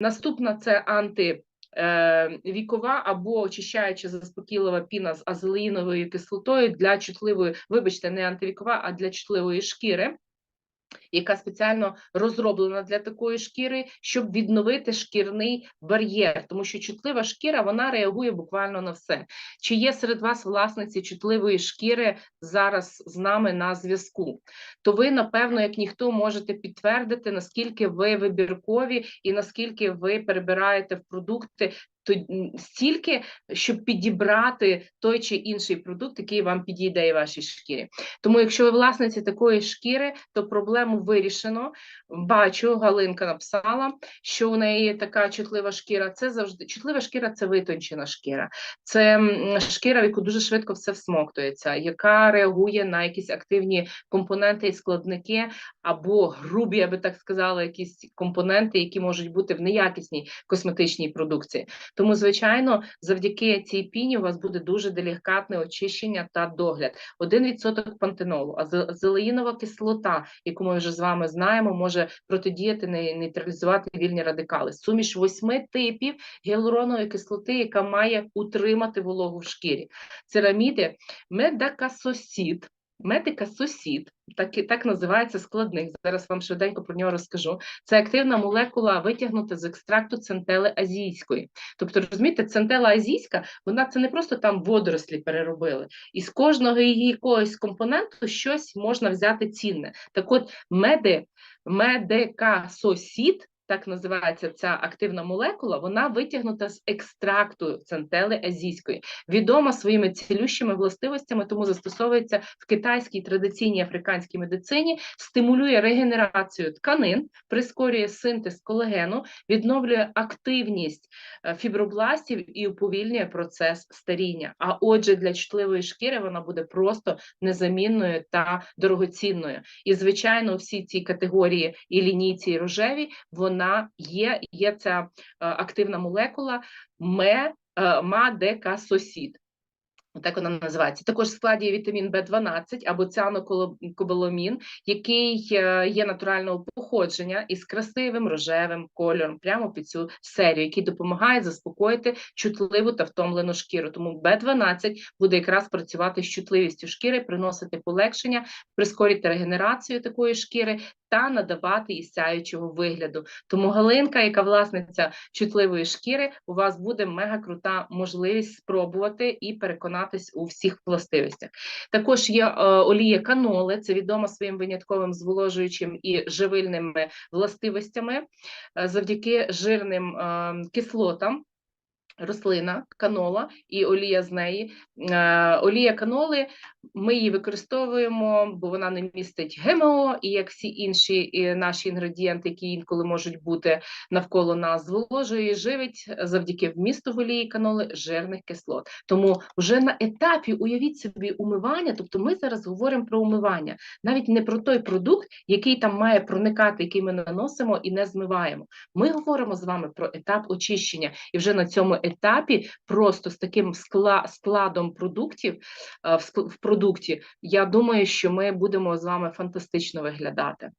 Наступна це анти. е, або очищаюча заспокійлива піна з азелеїновою кислотою для чутливої, вибачте, не антивікова, а для чутливої шкіри, яка спеціально розроблена для такої шкіри, щоб відновити шкірний бар'єр, тому що чутлива шкіра вона реагує буквально на все. Чи є серед вас власниці чутливої шкіри зараз з нами на зв'язку? То ви, напевно, як ніхто, можете підтвердити, наскільки ви вибіркові і наскільки ви перебираєте в продукти стільки, щоб підібрати той чи інший продукт, який вам підійде і вашій шкірі. Тому, якщо ви власниці такої шкіри, то проблему вирішено. Бачу, Галинка написала, що у неї така чутлива шкіра. Це завжди чутлива шкіра це витончена шкіра. Це шкіра, в яку дуже швидко все всмоктується, яка реагує на якісь активні компоненти і складники, або грубі, я би так сказала, якісь компоненти, які можуть бути в неякісній косметичній продукції. Тому, звичайно, завдяки цій піні у вас буде дуже делікатне очищення та догляд. 1% пантенолу, а зе- зелеїнова кислота, яку ми вже з вами знаємо, може протидіяти не- нейтралізувати вільні радикали. Суміш восьми типів гіалуронової кислоти, яка має утримати вологу в шкірі. Цераміди медакасосід. Медикасосід, так, і- так називається складник. Зараз вам швиденько про нього розкажу. Це активна молекула, витягнута з екстракту центели азійської. Тобто, розумієте, центела азійська, вона це не просто там водорослі переробили. Із кожного її якогось компоненту щось можна взяти цінне. Так от, меди, медикасосід, так називається ця активна молекула, вона витягнута з екстракту центели азійської, відома своїми цілющими властивостями, тому застосовується в китайській традиційній африканській медицині, стимулює регенерацію тканин, прискорює синтез колагену, відновлює активність е, фібробластів і уповільнює процес старіння. А отже, для чутливої шкіри вона буде просто незамінною та дорогоцінною. І, звичайно, всі ці категорії і лінійці, і рожеві, вона є, є ця е, активна молекула ме, е, мадекасосід. Так вона називається. Також в складі вітамін В12 або ціанокобаламін, який е, є натурального походження із красивим рожевим кольором, прямо під цю серію, який допомагає заспокоїти чутливу та втомлену шкіру. Тому В12 буде якраз працювати з чутливістю шкіри, приносити полегшення, прискорити регенерацію такої шкіри та надавати їй сяючого вигляду. Тому Галинка, яка власниця чутливої шкіри, у вас буде мега крута можливість спробувати і переконатись у всіх властивостях. Також є е, олія каноли, це відома своїм винятковим зволожуючим і живильними властивостями е, завдяки жирним е, кислотам. Рослина канола і олія з неї. Е, олія каноли ми її використовуємо, бо вона не містить ГМО, і як всі інші наші інгредієнти, які інколи можуть бути навколо нас, зволожує і живить завдяки вмісту в олії каноли жирних кислот. Тому вже на етапі уявіть собі умивання, тобто ми зараз говоримо про умивання, навіть не про той продукт, який там має проникати, який ми наносимо і не змиваємо. Ми говоримо з вами про етап очищення, і вже на цьому етапі просто з таким скла- складом продуктів е, в продукті, я думаю, що ми будемо з вами фантастично виглядати.